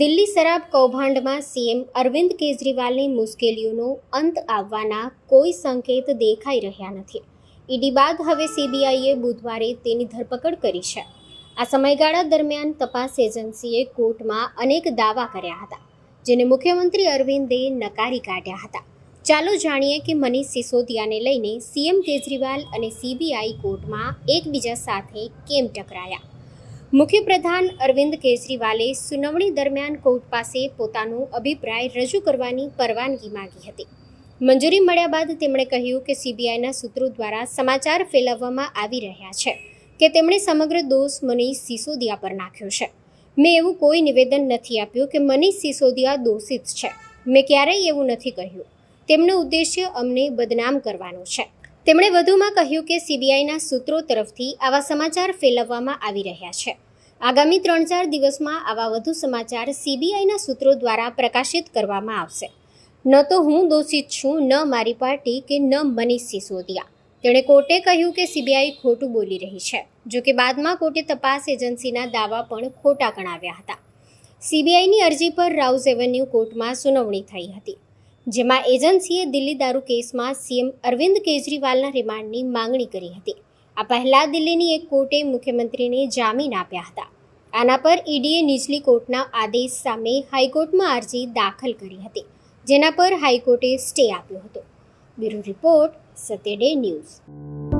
દિલ્હી શરાબ કૌભાંડમાં સીએમ અરવિંદ કેજરીવાલની મુશ્કેલીઓનો અંત આવવાના કોઈ સંકેત દેખાઈ રહ્યા નથી. ઈડી બાદ હવે સીબીઆઈએ બુધવારે તેની ધરપકડ કરી છે. આ સમયગાળા દરમિયાન તપાસ એજન્સીએ કોર્ટમાં અનેક દાવા કર્યા હતા, જેને મુખ્યમંત્રી અરવિંદે નકારી કાઢ્યા હતા. ચાલો જાણીએ કે મનીષ સિસોદિયાને લઈને સીએમ કેજરીવાલ અને સીબીઆઈ કોર્ટમાં એકબીજા સાથે કેમ ટકરાયા? મુખ્યપ્રધાન અરવિંદ કેજરીવાલે સુનાવણી દરમિયાન કોર્ટ પાસે પોતાનો અભિપ્રાય રજૂ કરવાની પરવાનગી માંગી હતી. મંજૂરી મળ્યા બાદ તેમણે કહ્યું કે સીબીઆઈના સૂત્રો દ્વારા સમાચાર ફેલાવવામાં આવી રહ્યા છે કે તેમણે સમગ્ર દોષ મનીષ સિસોદિયા પર નાખ્યો છે. મેં એવું કોઈ નિવેદન નથી આપ્યું કે મનીષ સિસોદિયા દોષિત છે. મેં ક્યારેય એવું નથી કહ્યું. તેમનો ઉદ્દેશ્ય અમને બદનામ કરવાનો છે. તેમણે વધુમાં કહ્યું કે સીબીઆઈના સૂત્રો તરફથી આવા સમાચાર ફેલાવવામાં આવી રહ્યા છે. આગામી ત્રણ ચાર દિવસમાં આવા વધુ સમાચાર સીબીઆઈના સૂત્રો દ્વારા પ્રકાશિત કરવામાં આવશે. ન તો હું દોષિત છું, ન મારી પાર્ટી કે ન મનીષ સિસોદિયા. તેણે કોર્ટે કહ્યું કે સીબીઆઈ ખોટું બોલી રહી છે, જો કે બાદમાં કોર્ટે તપાસ એજન્સીના દાવા પણ ખોટા ગણાવ્યા હતા. સીબીઆઈની અરજી પર રાઉઝ એવન્યુ કોર્ટમાં સુનાવણી થઈ હતી. જેમાં એજન્સીએ દિલ્હી દારૂ કેસમાં સીએમ અરવિંદ કેજરીવાલના રિમાન્ડની માંગણી કરી હતી. આ પહેલા દિલ્હીની એક કોર્ટે મુખ્યમંત્રીને જામીન આપ્યા હતા. આના પર ઈડીએ નીચલી કોર્ટના આદેશ સામે હાઈકોર્ટમાં અરજી દાખલ કરી હતી, જેના પર હાઈકોર્ટે સ્ટે આપ્યો હતો. Bureau report, Satyaday news.